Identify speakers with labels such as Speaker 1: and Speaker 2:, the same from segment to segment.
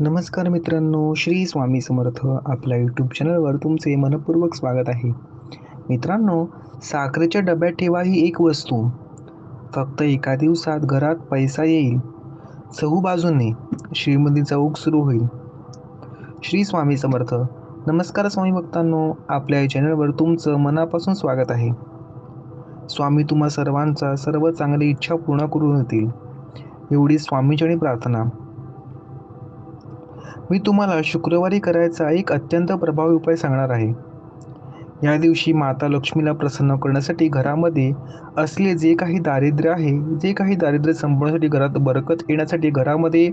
Speaker 1: नमस्कार मित्रांनो श्री स्वामी समर्थ आपल्या यूट्यूब चॅनलवर तुमचे मनपूर्वक स्वागत आहे. मित्रांनो साखरेच्या डब्यात ठेवा ही एक वस्तू. फक्त एका दिवसात घरात पैसा येईल. चहू बाजूने श्रीमंतीचा चौक सुरू होईल. श्री स्वामी समर्थ नमस्कार स्वामी भक्तांनो आपल्या या चॅनलवर तुमचं मनापासून स्वागत आहे. स्वामी तुम्हा सर्वांचा सर्व चांगली इच्छा पूर्ण करून होतील. एवढी स्वामीचरणी प्रार्थना. मी तुम्हाला शुक्रवारी करायचा एक अत्यंत प्रभावी उपाय सांगणार आहे. या दिवशी माता लक्ष्मीला प्रसन्न करण्यासाठी घरामध्ये असले जे काही दारिद्र्य आहे जे काही दारिद्र्य संपवण्यासाठी घरात बरकत येण्यासाठी घरामध्ये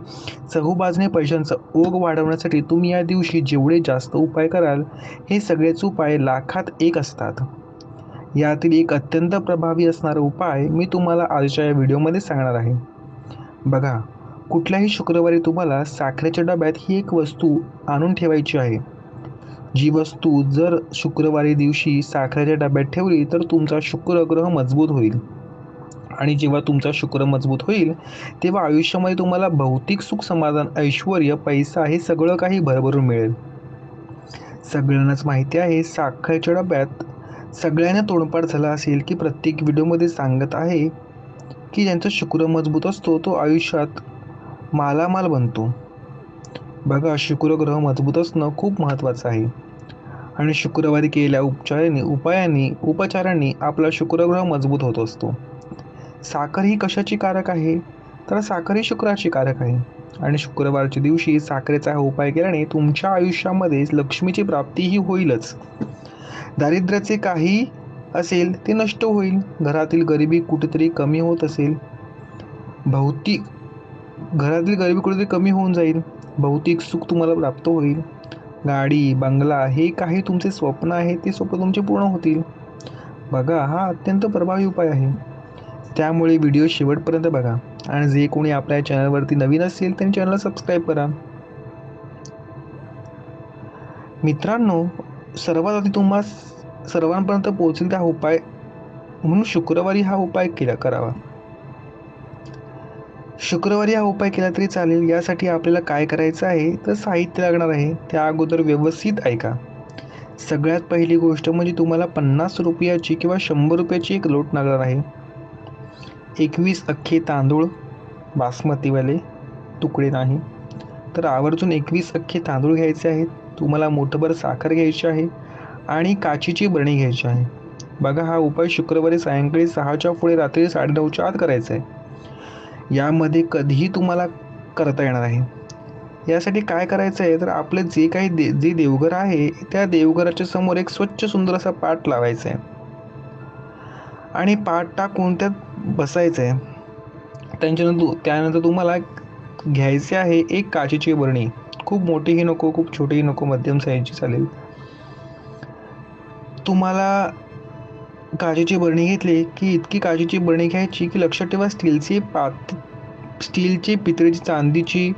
Speaker 1: चहूबाजने पैशांचा ओघ वाढवण्यासाठी तुम्ही या दिवशी जेवढे जास्त उपाय कराल हे सगळेच उपाय लाखात एक असतात. यातील एक अत्यंत प्रभावी असणारा उपाय मी तुम्हाला आजच्या या व्हिडिओमध्ये सांगणार आहे. बघा कुठल्याही शुक्रवारी तुम्हाला साखरेच्या डब्यात ही एक वस्तू आणून ठेवायची आहे. जी वस्तू जर शुक्रवारी दिवशी साखरेच्या डब्यात ठेवली तर तुमचा शुक्र ग्रह मजबूत होईल. आणि जेव्हा तुमचा शुक्र मजबूत होईल तेव्हा आयुष्यामध्ये तुम्हाला भौतिक सुख समाधान ऐश्वर पैसा हे सगळं काही भरभरून मिळेल. सगळ्यांनाच माहिती आहे साखरेच्या डब्यात सगळ्यांना तोंडपाठ झाला असेल की प्रत्येक व्हिडिओमध्ये सांगत आहे की ज्यांचा शुक्र मजबूत असतो तो आयुष्यात मालामाल बनतो. बघा शुक्रग्रह मजबूत असणं खूप महत्त्वाचं आहे. आणि शुक्रवारी केलेल्या उपचारांनी उपायांनी उपचारांनी आपला शुक्रग्रह मजबूत होत असतो. साखर ही कशाची कारक आहे? तर साखर ही शुक्राची कारक आहे. आणि शुक्रवारच्या दिवशी साखरेचा हा उपाय केल्याने तुमच्या आयुष्यामध्ये लक्ष्मीची प्राप्तीही होईलच. दारिद्र्याचे काही असेल ते नष्ट होईल. घरातील गरिबी कुठेतरी कमी होत असेल. भौतिक घरातील गरिबी कुठेतरी कमी होऊन जाईल. भौतिक सुख तुम्हाला प्राप्त होईल. गाडी बंगला हे काही तुमचे स्वप्न आहे ते स्वप्न तुमचे पूर्ण होतील. बघा हा अत्यंत प्रभावी उपाय आहे. त्यामुळे व्हिडिओ शेवटपर्यंत बघा. आणि जे कोणी आपल्या चॅनलवरती नवीन असेल त्यांनी चॅनलला सबस्क्राईब करा. मित्रांनो सर्वात आधी तुम्हा सर्वांपर्यंत पोहोचेल त्या उपाय म्हणून शुक्रवारी हा उपाय केला करावा. शुक्रवारी हा उपाय केला तरी चालेल. यासाठी आपल्याला काय करायचं आहे? तर साहित्य लागणार आहे. त्या अगोदर व्यवस्थित ऐका. सगळ्यात पहिली गोष्ट म्हणजे तुम्हाला पन्नास रुपयाची किंवा शंभर रुपयाची एक लोट लागणार आहे. एकवीस अख्खे तांदूळ बासमतीवाले तुकडे नाही. तर आवर्जून एकवीस अख्खे तांदूळ घ्यायचे आहेत. तुम्हाला मोठभर साखर घ्यायची आहे आणि काचीची बरणी घ्यायची आहे. बघा हा उपाय शुक्रवारी सायंकाळी सहाच्या पुढे रात्री साडेनऊच्या आत करायचा आहे. यामध्ये कधीही तुम्हाला करता येणार आहे. यासाठी काय करायचं आहे? तर आपलं जे काही दे जे देवघर आहे त्या देवघराच्या समोर एक स्वच्छ सुंदर असा पाठ लावायचा आहे. आणि पाठ टाकून त्यात बसायचं आहे. त्यांच्यानंतर त्यानंतर तुम्हाला घ्यायचे आहे एक काचेची बरणी. खूप मोठीही नको खूप छोटीही नको मध्यम साईजची चालेल. तुम्हाला काचेची बरणी घेतली की इतकी काचेची बरणी घ्यायची की लक्षात ठेवा स्टीलची पात स्टीलची पितळेची चांदीची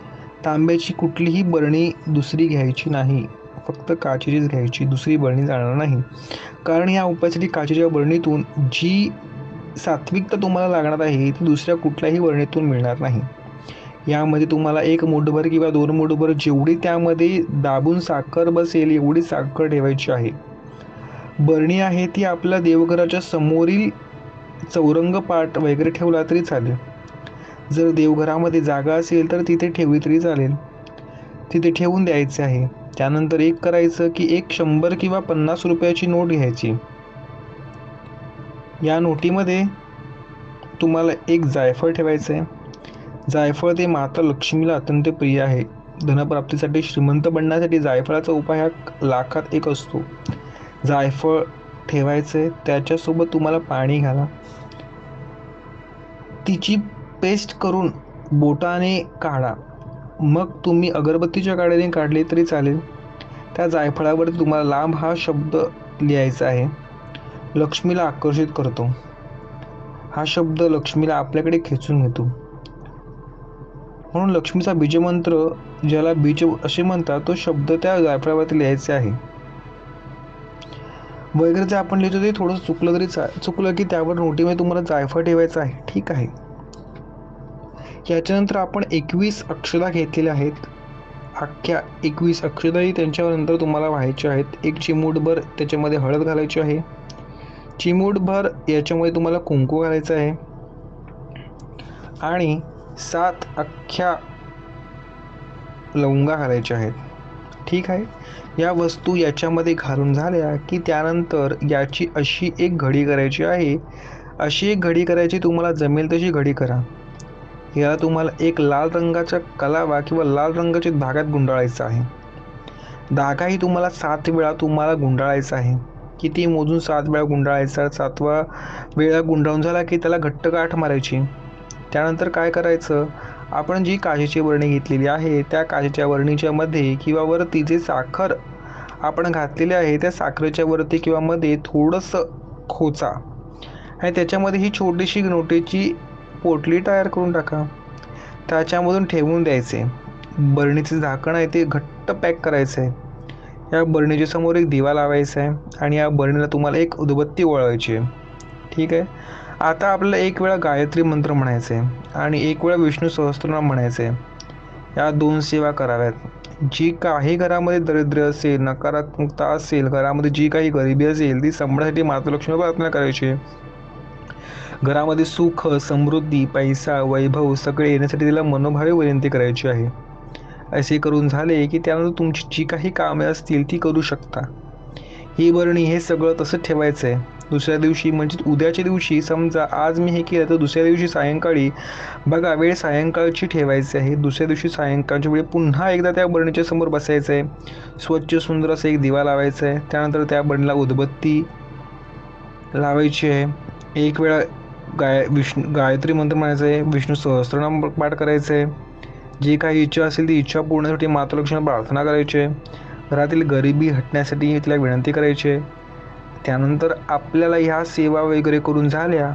Speaker 1: तांब्याची कुठलीही बरणी दुसरी घ्यायची नाही. फक्त काचेचीच घ्यायची दुसरी बरणी जाणार नाही. कारण या उपायासाठी काचेच्या बरणीतून जी सात्विकता तुम्हाला लागणार आहे ती दुसऱ्या कुठल्याही बरणीतून मिळणार नाही. यामध्ये तुम्हाला एक मुठभर किंवा दोन मुठभर जेवढी त्यामध्ये दाबून साखर बसेल एवढी साखर ठेवायची आहे. बरणी आहे ती आपल्या देवघराच्या समोरील चौरंग पाट वगैरे ठेवला तरी चालेल. जर देवघरामध्ये जागा असेल तर तिथे ठेवली तरी चालेल. तिथे ठेवून द्यायचे आहे. त्यानंतर एक करायचं की एक शंभर किंवा पन्नास रुपयाची नोट घ्यायची. या नोटीमध्ये तुम्हाला एक जायफळ ठेवायचं आहे जायफळ ते माता लक्ष्मीला अत्यंत प्रिय आहे. धनप्राप्तीसाठी श्रीमंत बनण्यासाठी जायफळाचा उपाय हा लाखात एक असतो. जायफळ ठेवायचं आहे त्याच्यासोबत तुम्हाला पाणी घाला. तिची पेस्ट करून बोटाने काढा. मग तुम्ही अगरबत्तीच्या काड्याने काढले तरी चालेल. त्या जायफळावर तुम्हाला लांब हा शब्द लिहायचा आहे. लक्ष्मीला आकर्षित करतो. हा शब्द लक्ष्मीला आपल्याकडे खेचून घेतो. म्हणून लक्ष्मीचा बीजमंत्र ज्याला बीज असे म्हणतात तो शब्द त्या जायफळावरती लिहायचे आहे. वगैरे जे आपण लिहितो ते थोडं चुकलं तरी चा चुकलं की त्यावर नोटीमध्ये तुम्हाला जायफळ ठेवायचं आहे. ठीक आहे. याच्यानंतर आपण एकवीस अक्षरा घेतलेल्या आहेत. अख्ख्या एकवीस अक्षदाही त्यांच्यावर नंतर तुम्हाला व्हायचे आहेत. एक चिमूटभर त्याच्यामध्ये हळद घालायची आहे. चिमूटभर याच्यामध्ये तुम्हाला कुंकू घालायचं आहे. आणि सात अख्ख्या लवंगा घालायच्या आहेत. ठीक आहे. या वस्तू याच्यामध्ये घालून झाल्या की त्यानंतर याची अशी एक घडी करायची आहे. अशी एक घडी करायची तुम्हाला जमेल तशी घडी करा. याला तुम्हाला एक लाल रंगाचा कलावा किंवा लाल रंगाच्या धागात गुंडाळायचा आहे. धागाही तुम्हाला सात वेळा तुम्हाला गुंडाळायचा आहे. किती मोजून सात वेळा गुंडाळायचा? सातवा वेळा गुंडाळून झाला की त्याला घट्ट गाठ मारायची. त्यानंतर काय करायचं? आपण जी काचेची बरणी घेतलेली आहे त्या काचेच्या वर्णीच्या मध्ये किंवा वरती जे साखर आपण घातलेले आहे त्या साखरेच्या वरती किंवा मध्ये थोडंसं खोचा. आणि त्याच्यामध्ये ही छोटीशी नोटेची पोटली तयार करून टाका. त्याच्यामधून ठेवून द्यायचे. बरणीचे झाकण आहे ते घट्ट पॅक करायचं आहे या बरणीच्या समोर एक दिवा लावायचा आहे आणि या बरणीला तुम्हाला एक उदबत्ती वळवायची आहे. ठीक आहे? आता आपल्याला एक वेळा गायत्री मंत्र म्हणायचं आहे आणि एक वेळा विष्णू सहस्त्रनाम म्हणायचे. या दोन सेवा कराव्यात. जी काही घरामध्ये दरिद्र असेल नकारात्मकता असेल घरामध्ये जी काही गरिबी असेल ती संपण्यासाठी मातृलक्ष्मी प्रार्थना करायची. घरामध्ये सुख समृद्धी पैसा वैभव सगळे येण्यासाठी तिला मनोभावे विनंती करायची आहे. असे करून झाले की त्यानंतर तुमची जी काही कामे असतील ती करू शकता. ही बरणी हे सगळं तसं ठेवायचं आहे दुसऱ्या दिवशी म्हणजे उद्याच्या दिवशी समजा आज मी हे केलं तर दुसऱ्या दिवशी सायंकाळी बघा वेळ सायंकाळची ठेवायची आहे. दुसऱ्या दिवशी सायंकाळच्या वेळी पुन्हा एकदा त्या बरणीच्या समोर बसायचं आहे स्वच्छ सुंदर असं एक दिवा लावायचा आहे त्यानंतर त्या बरणीला उदबत्ती लावायची आहे. एक वेळा गाय विष्णू गायत्री मंत्र म्हणायचं आहे. विष्णू सहस्त्रनाम पाठ करायचं आहे जी काही इच्छा असेल ती इच्छा पूर्णसाठी मातृलक्ष्मी प्रार्थना करायची आहे. घरातील गरिबी हटण्यासाठी तिला विनंती करायची आहे. त्यानंतर आपल्याला ह्या सेवा वगैरे करून झाल्या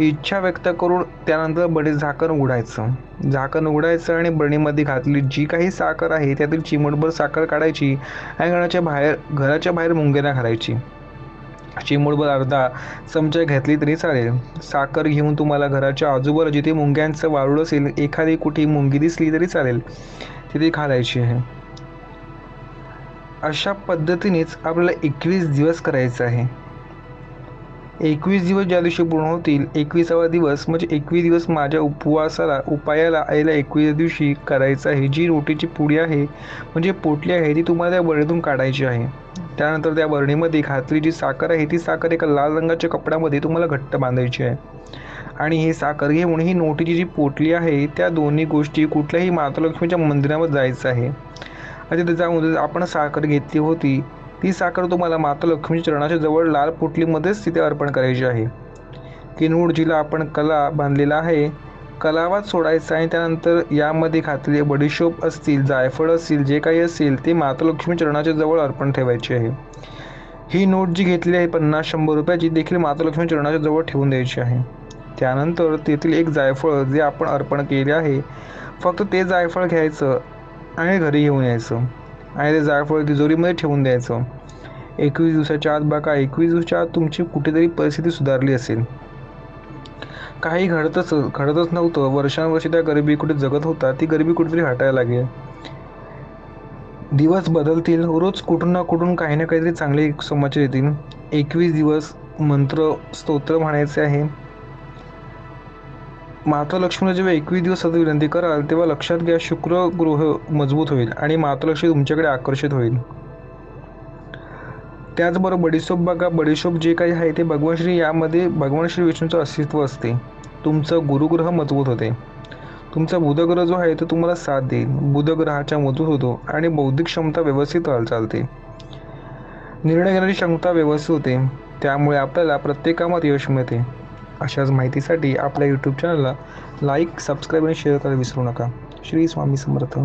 Speaker 1: इच्छा व्यक्त करून त्यानंतर बडे झाकण उघडायचं. झाकण उघडायचं आणि बरणीमध्ये घातली जी काही साखर आहे त्यातील चिमटभर साखर काढायची आणि घराच्या बाहेर घराच्या बाहेर मुंग्याना घालायची. चिमूटभर अर्धा चमचा घेतली तरी चालेल. साखर घेऊन तुम्हाला घराच्या आजूबाजूला जिथे मुंग्यांचं वारूळ असेल एखादी कुठे मुंगी दिसली तरी चालेल तिथे घालायची आहे. अशा पद्धतीनेच आपल्याला एकवीस दिवस करायचं आहे. एकवीस दिवस ज्या दिवशी पूर्ण होतील एकविसावा दिवस म्हणजे एकवीस दिवस माझ्या उपवासाला उपायाला आईला एकवीस दिवशी करायचं आहे. जी रोटीची पुडी आहे म्हणजे पोटली आहे ती तुम्हाला त्या बरणीतून काढायची आहे. त्यानंतर त्या बरणीमध्ये घातली जी साखर आहे ती साखर एका लाल रंगाच्या कपड्यामध्ये तुम्हाला घट्ट बांधायची आहे. आणि ही साखर घेऊन ही नोटीची जी पोटली आहे त्या दोन्ही गोष्टी कुठल्याही मातालक्ष्मीच्या मंदिरामध्ये जायचं आहे. आणि तिथे जाऊन आपण साखर घेतली होती. ती साखर तुम्हाला माता लक्ष्मीच्या चरणाच्या जवळ लाल पोटलीमध्येच तिथे अर्पण करायची आहे. किनूड जिला आपण कला बांधलेला आहे. कलावात सोडायचा आणि त्यानंतर यामध्ये घातलेले बडीशोप असतील जायफळ असतील जे काही असेल ते मातृलक्ष्मी चरणाच्या जवळ अर्पण ठेवायचे आहे. ही नोट जी घेतली आहे पन्नास शंभर रुपयाची देखील मातृलक्ष्मी चरणाच्या जवळ ठेवून द्यायची आहे. त्यानंतर तेथील एक जायफळ जे आपण अर्पण केले आहे फक्त ते जायफळ घ्यायचं. आणि घरी घेऊन यायचं. आणि ते जायफळ तिजोरीमध्ये ठेवून द्यायचं. एकवीस दिवसाच्या आत बघा एकवीस दिवसाच्या आत तुमची कुठेतरी परिस्थिती सुधारली असेल. काही घडतच घडतच नव्हतं. वर्षानुवर्षी त्या गरिबी कुठे जगत होता ती गरिबी कुठेतरी हटायला लागेल. दिवस बदलतील. रोज कुठून ना कुठून काही ना काहीतरी चांगले समाचार येतील. एकवीस दिवस मंत्र स्तोत्र म्हणायचे आहे. माता लक्ष्मीला जेव्हा एकवीस दिवसात विनंती कराल तेव्हा लक्षात घ्या शुक्र गृह मजबूत होईल आणि मातालक्ष्मी तुमच्याकडे आकर्षित होईल. त्याचबरोबर बडीशोप बघा. बडीशोप जे काही आहे ते भगवान श्री यामध्ये भगवान श्री विष्णूचं अस्तित्व असते. तुमचं गुरुग्रह मजबूत होते. तुमचा बुधग्रह जो आहे तो तुम्हाला साथ देईल. बुधग्रहाच्या मजबूत होतो आणि बौद्धिक क्षमता व्यवस्थित चालते. निर्णय घेण्याची क्षमता व्यवस्थित होते. त्यामुळे आपल्याला प्रत्येक कामात यश मिळते. अशाच माहितीसाठी आपल्या यूट्यूब चॅनलला लाईक सबस्क्राईब आणि शेअर करायला विसरू नका. श्री स्वामी समर्थ.